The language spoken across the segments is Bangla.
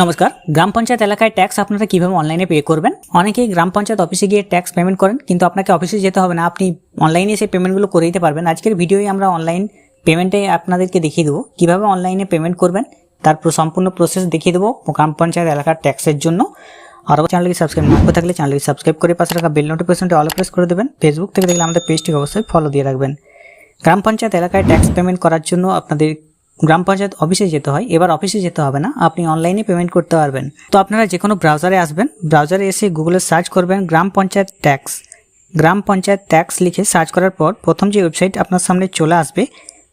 নমস্কার, গ্রাম পঞ্চায়েত এলাকায় ট্যাক্স আপনারা কীভাবে অনলাইনে পে করবেন? অনেকেই গ্রাম পঞ্চায়েত অফিসে গিয়ে ট্যাক্স পেমেন্ট করেন, কিন্তু আপনাকে অফিসে যেতে হবে না। আপনি অনলাইনে সেই পেমেন্টগুলো করে দিতে পারবেন। আজকের ভিডিওয়ে আমরা অনলাইন পেমেন্টে আপনাদেরকে দেখিয়ে দেবো। কীভাবে অনলাইনে পেমেন্ট করবেন, তার সম্পূর্ণ প্রসেস দেখিয়ে দেবো গ্রাম পঞ্চায়েত এলাকার ট্যাক্সের জন্য। আর চ্যানেলকে সাবস্ক্রাইব না করে থাকলে চ্যানেলকে সাবস্ক্রাইব করে পাশে রাখা বেল নোটিফিকেশনটি অল প্রেস করে দেবেন। ফেসবুক থেকে দেখলে আমাদের পেজটিকে অবশ্যই ফলো দিয়ে রাখবেন। গ্রাম পঞ্চায়েত এলাকায় ট্যাক্স পেমেন্ট করার জন্য আপনাদের গ্রাম পঞ্চায়েত অফিসে যেতে হয়। এবার অফিসে যেতে হবে না। আপনি অনলাইনে পেমেন্ট করতে পারবেন। তো আপনারা যে কোনো ব্রাউজারে আসবেন। ব্রাউজারে এসে গুগলে সার্চ করবেন গ্রাম পঞ্চায়েত ট্যাক্স গ্রাম পঞ্চায়েত ট্যাক্স লিখে সার্চ করার পর প্রথম যে ওয়েবসাইট আপনার সামনে চলে আসবে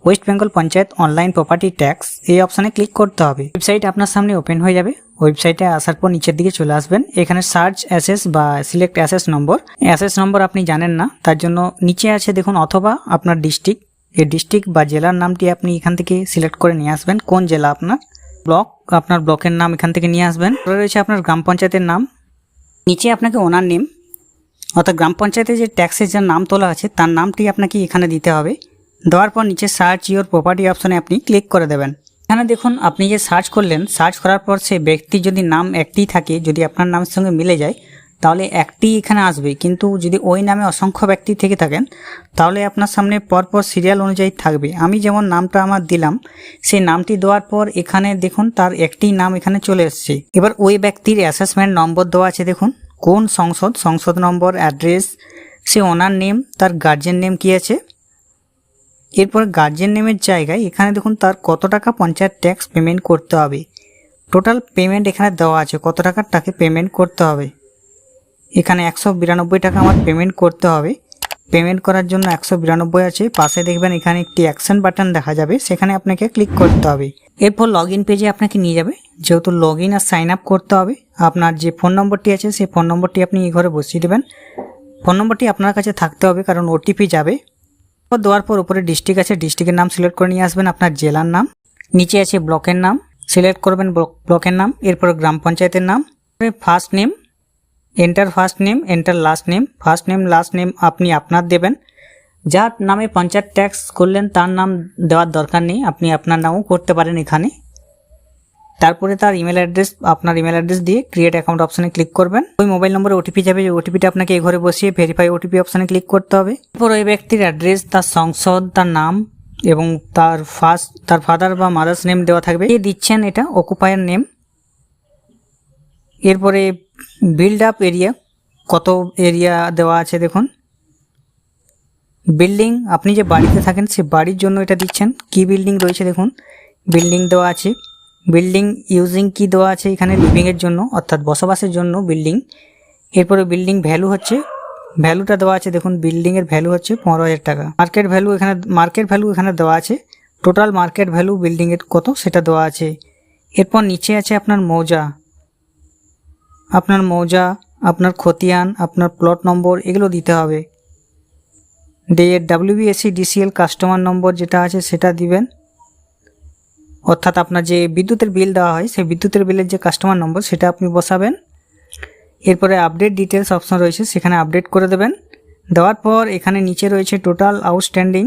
West Bengal panchayat online property tax এই অপশানে ক্লিক করতে হবে। ওয়েবসাইট আপনার সামনে ওপেন হয়ে যাবে। ওয়েবসাইটে আসার পর নিচের দিকে চলে আসবেন। এখানে সার্চ অ্যাসেস বা select assess number assess number আপনি জানেন না, তার জন্য নিচে আছে দেখুন অথবা আপনার ডিস্ট্রিক্ট এই ডিস্ট্রিক্ট বা জেলার নামটি আপনি এখান থেকে সিলেক্ট করে নিয়ে আসবেন। কোন জেলা আপনার? ব্লক আপনার ব্লকের নাম এখান থেকে নিয়ে আসবেন। রয়েছে আপনার গ্রাম পঞ্চায়েতের নাম। নিচে আপনাকে ওনার নেম অর্থাৎ গ্রাম পঞ্চায়েতে যে ট্যাক্সের যার নাম তোলা আছে, তার নামটি আপনাকে এখানে দিতে হবে। দেওয়ার পর নিচে সার্চ ইওর প্রপার্টি অপশনে আপনি ক্লিক করে দেবেন। এখানে দেখুন, আপনি যে সার্চ করলেন সার্চ করার পর সে ব্যক্তি যদি নাম একটি থাকে, যদি আপনার নামের সঙ্গে মিলে যায় তাহলে একটি এখানে আসবে। কিন্তু যদি ওই নামে অসংখ্য ব্যক্তি থেকে থাকেন, তাহলে আপনার সামনে পরপর সিরিয়াল অনুযায়ী থাকবে। আমি যেমন নামটা আমার দিলাম, সেই নামটি দেওয়ার পর এখানে দেখুন তার একটি নাম এখানে চলে এসছে। এবার ওই ব্যক্তির অ্যাসেসমেন্ট নম্বর দেওয়া আছে, দেখুন। কোন সংসদ? সংসদ নম্বর অ্যাড্রেস সে ওনার নেম তার গার্জেন নেম কি আছে? এরপর গার্জেন নেমের জায়গায় এখানে দেখুন তার কত টাকা পঞ্চায়েত ট্যাক্স পেমেন্ট করতে হবে। টোটাল পেমেন্ট এখানে দেওয়া আছে, কত টাকার তাকে পেমেন্ট করতে হবে। এখানে একশো বিরানব্বই টাকা আমার পেমেন্ট করতে হবে। পেমেন্ট করার জন্য একশো বিরানব্বই আছে। পাশে দেখবেন এখানে একটি অ্যাকশন বাটন দেখা যাবে। সেখানে আপনাকে ক্লিক করতে হবে। এরপর লগ ইন পেজে আপনাকে নিয়ে যাবে। যেহেতু লগ ইন আর সাইন আপ করতে হবে, আপনার যে ফোন নম্বরটি আছে, সেই ফোন নম্বরটি আপনি এই ঘরে বসিয়ে দেবেন। ফোন নম্বরটি আপনার কাছে থাকতে হবে, কারণ ওটিপি যাবে। দেওয়ার পর উপরে ডিস্ট্রিক্ট আছে। ডিস্ট্রিক্টের নাম সিলেক্ট করে নিয়ে আসবেন। আপনার জেলার নাম। নিচে আছে ব্লকের নাম। সিলেক্ট করবেন ব্লক- ব্লকের নাম। এরপর গ্রাম পঞ্চায়েতের নাম। First name enter first name enter last name first name last name আপনি আপনার দেবেন। যার নামে পঞ্চায়েত ট্যাক্স করলেন, তার নাম দেওয়ার দরকার নেই, আপনি আপনার নামও করতে পারেন এখানে। তারপরে তার ইমেল অ্যাড্রেস আপনার ইমেল অ্যাড্রেস দিয়ে ক্রিয়েট অ্যাকাউন্ট অপশনে ক্লিক করবেন। ওই মোবাইল নম্বরে ওটিপি যাবে, যে ওটিপিটা আপনাকে এই ঘরে বসিয়ে ভেরিফাই ওটিপি অপশনে ক্লিক করতে হবে। এরপর ওই ব্যক্তির অ্যাড্রেস তার সংসদ, তার নাম এবং তার ফার্স্ট তার ফাদার বা মাদার্স নেম দেওয়া থাকবে। কে দিচ্ছেন এটা অকুপায়ার নেম এরপরে বিল্ড আপ এরিয়া কত এরিয়া দেওয়া আছে দেখুন। বিল্ডিং আপনি যে বাড়িতে থাকেন, সে বাড়ির জন্য এটা দিচ্ছেন। কি বিল্ডিং রয়েছে দেখুন। বিল্ডিং দেওয়া আছে। বিল্ডিং ইউজিং কি দেওয়া আছে এখানে? লিভিংয়ের জন্য, অর্থাৎ বসবাসের জন্য বিল্ডিং এরপরে বিল্ডিং ভ্যালু হচ্ছে ভ্যালুটা দেওয়া আছে দেখুন বিল্ডিংয়ের ভ্যালু হচ্ছে পনেরো হাজার টাকা। মার্কেট ভ্যালু এখানে মার্কেট ভ্যালু এখানে দেওয়া আছে। টোটাল মার্কেট ভ্যালু বিল্ডিংয়ের কত? সেটা দেওয়া আছে। এরপর নিচে আছে আপনার মৌজা। আপনার মৌজা, আপনার খতিয়ান, আপনার প্লট নম্বর এগুলো দিতে হবে। ডে ডাব্লিউবিএসসি ডিসিএল কাস্টমার নম্বর যেটা আছে সেটা দিবেন। অর্থাৎ আপনার যে বিদ্যুতের বিল দেওয়া হয়, সেই বিদ্যুতের বিলের যে কাস্টমার নম্বর সেটা আপনি বসাবেন। এরপরে আপডেট ডিটেলস অপশন রয়েছে, সেখানে আপডেট করে দেবেন। দেওয়ার পর এখানে নিচে রয়েছে টোটাল আউটস্ট্যান্ডিং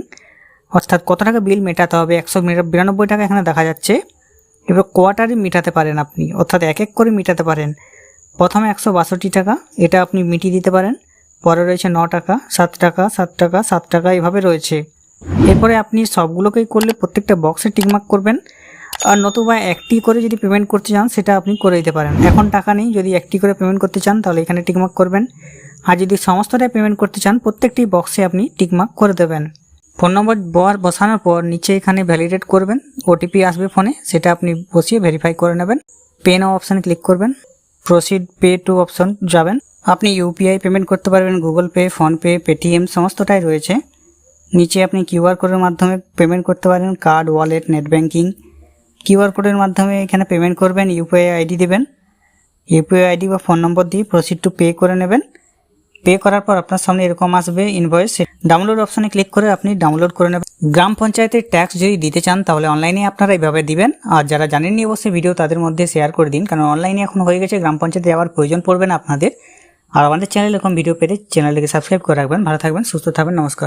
অর্থাৎ কত টাকা বিল মেটাতে হবে? একশো বিরানব্বই টাকা এখানে দেখা যাচ্ছে। এবার কোয়ার্টারে মেটাতে পারেন আপনি। অর্থাৎ এক এক করে মেটাতে পারেন। প্রথমে একশো বাষট্টি টাকা, এটা আপনি মিটিয়ে দিতে পারেন। পরে রয়েছে ন টাকা, সাত টাকা সাত টাকা সাত টাকা এভাবে রয়েছে। এরপরে আপনি সবগুলোকেই করলে প্রত্যেকটা বক্সে টিকমার্ক করবেন। আর নতুবা একটি করে যদি পেমেন্ট করতে চান, সেটা আপনি করে দিতে পারেন। এখন টাকা নেই, যদি একটি করে পেমেন্ট করতে চান, তাহলে এখানে টিকমার্ক করবেন। আর যদি সমস্তটাই পেমেন্ট করতে চান, প্রত্যেকটি বক্সে আপনি টিকমার্ক করে দেবেন। ফোন নম্বর বর বসানোর পর নিচে এখানে ভ্যালিডেট করবেন। ওটিপি আসবে ফোনে, সেটা আপনি বসিয়ে ভেরিফাই করে নেবেন। পে নাও অপশানে ক্লিক করবেন। প্রসিড পে টু অপশন যাবেন। আপনি ইউপিআই পেমেন্ট করতে পারবেন গুগল পে ফোনপে পেটিএম সমস্তটাই রয়েছে। নিচে আপনি কিউআর কোডের মাধ্যমে পেমেন্ট করতে পারেন card wallet net banking QR কোডের মাধ্যমে এখানে পেমেন্ট করবেন ইউপিআই আইডি দেবেন। ইউপিআই আইডি বা ফোন নম্বর দিয়ে প্রসিড টু পে করে নেবেন। পে করার পর আপনার সামনে এরকম আসবে ইনভয়েস ডাউনলোড অপশনে ক্লিক করে আপনি ডাউনলোড করে নেবেন। গ্রাম পঞ্চায়েতের ট্যাক্স যদি দিতে চান, তাহলে অনলাইনে আপনারা এইভাবে দিবেন। আর যারা জানেননি অবশ্যই ভিডিও তাদের মধ্যে শেয়ার করে দিন, কারণ অনলাইনে এখন হয়ে গেছে, গ্রাম পঞ্চায়েতে যাওয়ার প্রয়োজন পড়বে না আপনাদের। আর আমাদের চ্যানেল এরকম ভিডিও পেতে চ্যানেলটিকে সাবস্ক্রাইব করে রাখবেন। ভালো থাকবেন, সুস্থ থাকবেন, নমস্কার।